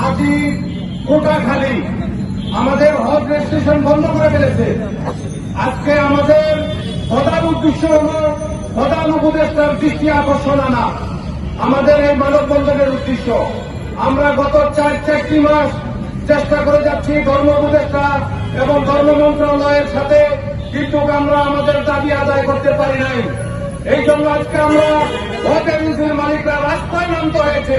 হাজি কোটাখালী আমাদের হজ রেজিস্ট্রেশন বন্ধ করে ফেলেছে। আজকে আমাদের প্রধান উদ্দেশ্য হল প্রধান উপদেষ্টার দৃষ্টি আকর্ষণ আনা। আমাদের এই মানববন্ধনের উদ্দেশ্য। আমরা গত চার চারটি মাস চেষ্টা করে যাচ্ছি ধর্ম উপদেষ্টা এবং ধর্ম মন্ত্রণালয়ের সাথে, কিন্তু আমরা আমাদের দাবি আদায় করতে পারি নাই। এই জন্য আজকে আমরা ভোট এজেন্সির মালিকরা রাস্তায় নামতে হয়েছে।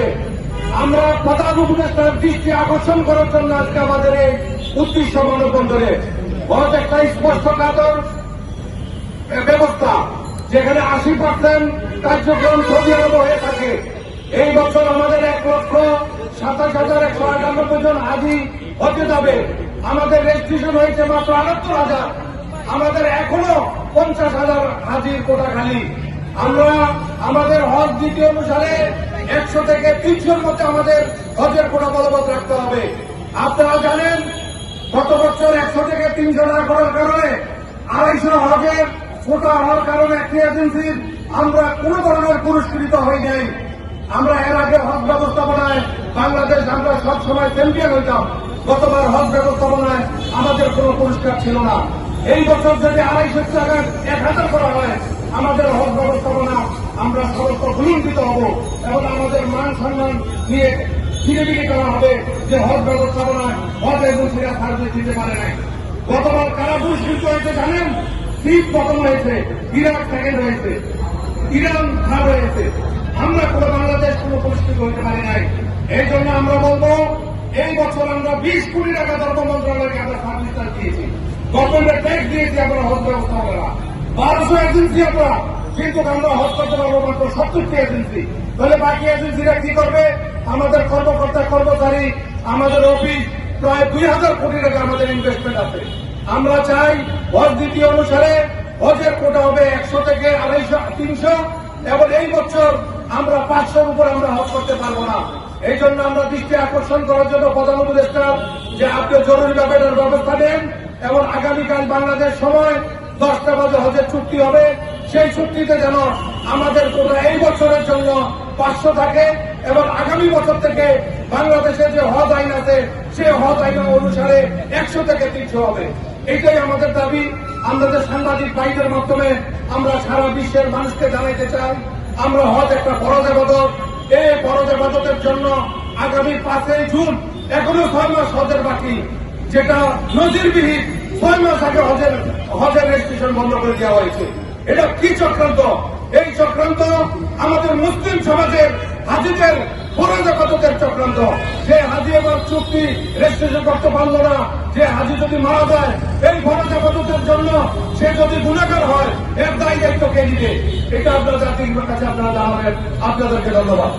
আমরা প্রধান উপদেষ্টার দৃষ্টি আকর্ষণ করার জন্য আজকে আমাদের এই উদ্দেশ্য মানববন্ধনে ভোট একটা স্পষ্ট কাতর ব্যবস্থা, যেখানে আশি পার্সেন্ট কার্যক্রম সৌদি আরব হয়ে থাকে। এই বছর আমাদের এক লক্ষ সাতাশ হাজার একশো আটানব্বই জন হাজি হতে যাবে। আমাদের রেজিস্ট্রেশন হয়েছে মাত্র আটাত্তর হাজার। আমাদের এখনও পঞ্চাশ হাজার হাজির কোটা খালি। আমরা আমাদের হজ নীতি অনুসারে একশো থেকে তিনশোর মধ্যে আমাদের হজের কোটা বলবৎ রাখতে হবে। আপনারা জানেন, গত বছর একশো থেকে তিনশো টাকা করার কারণে আড়াইশো হজের কোটা হওয়ার কারণে একটি এজেন্সির আমরা কোন ধরনের পুরস্কৃত হয়ে যাই আমরা এর আগে হজ ব্যবস্থাপনায় বাংলাদেশ আমরা সবসময় চ্যাম্পিয়ন হইতাম। গতবার হজ ব্যবস্থাপনায় আমাদের কোনো পুরস্কার ছিল না। এই বছর যদি আড়াইশো টাকা এক হাজার করা হয়, আমাদের হজ ব্যবস্থাপনা আমরা সমস্ত ভুলুণ্ঠিত হব। এবং আমাদের মান সম্মান নিয়ে ফিরে ফিরে করা হবে যে হজ ব্যবস্থাপনায় হজ এজেন্সিরা সার্ভিস দিতে পারে নাই। গতবার কারা পুরস্কৃত হয়েছে জানেন? শীত প্রথম হয়েছে, ইরাক সেকেন্ড হয়েছে, ইরান থার্ড হয়েছে। আমরা কোনো বাংলাদেশ কোনো পুরস্কৃত হতে পারি নাই। এই জন্য আমরা বলব, এই বছর আমরা বিশ কোটি টাকা ধর্ম মন্ত্রণালয়কে আমরা সার্ভিস দিয়েছি। গভর্নমেন্টের ট্যাক্স দিয়েছি আমরা হজ ব্যবস্থাপনা বারোশো এজেন্সি আমরা কিন্তু আমরা হজ করতে পারব এজেন্সি তাহলে বাকি এজেন্সিরা কি করবে? আমাদের কর্মকর্তা কর্মচারী, আমাদের অফিস প্রায় দুই হাজার কোটি টাকা আমাদের ইনভেস্টমেন্ট আছে। আমরা চাই হজ নীতি অনুসারে হজের কোটা হবে একশো থেকে আড়াইশো, তিনশো, এবং এই বছর আমরা পাঁচশোর উপর আমরা হজ করতে পারব না। এই জন্য আমরা দৃষ্টি আকর্ষণ করার জন্য প্রধান উপদেষ্টা, যে আপনি জরুরি ব্যাপারের ব্যবস্থা নেন, এবং আগামীকাল বাংলাদেশ সময় দশটা বাজে হজের চুক্তি হবে। সেই চুক্তিতে যেন আমাদের কোটা এই বছরের জন্য পাঁচশো থাকে এবং আগামী বছর থেকে বাংলাদেশে যে হজ আইন আছে সেই হজ আইন অনুসারে একশো থেকে তিনশো হবে। এটাই আমাদের দাবি। আমাদের সাংবাদিক ভাইদের মাধ্যমে আমরা সারা বিশ্বের মানুষকে জানাইতে চাই, আমরা হজ একটা আবাদত এই আবাদতের জন্য আগামী পাঁচই জুন এখনও ছয় মাস হজের বাকি, যেটা নজিরবিহীন ছয় মাস আগে হজের হজের রেজিস্ট্রেশন বন্ধ করে দেওয়া হয়েছে। এটা কি চক্রান্ত? এই চক্রান্ত আমাদের মুসলিম সমাজের হাজিদের ফরাজাগতের চক্রান্ত? যে হাজি এবার চুক্তি রেজিস্ট্রেশন করতে পারল না, যে হাজি যদি মারা যায়, এই ফরাজাগতের জন্য? সে যদি গুণাকার হয়, এর দায়ী দায়িত্ব কে নিবে? এটা আপনার জাতির কাছে আপনারা জানাবেন। আপনাদেরকে ধন্যবাদ।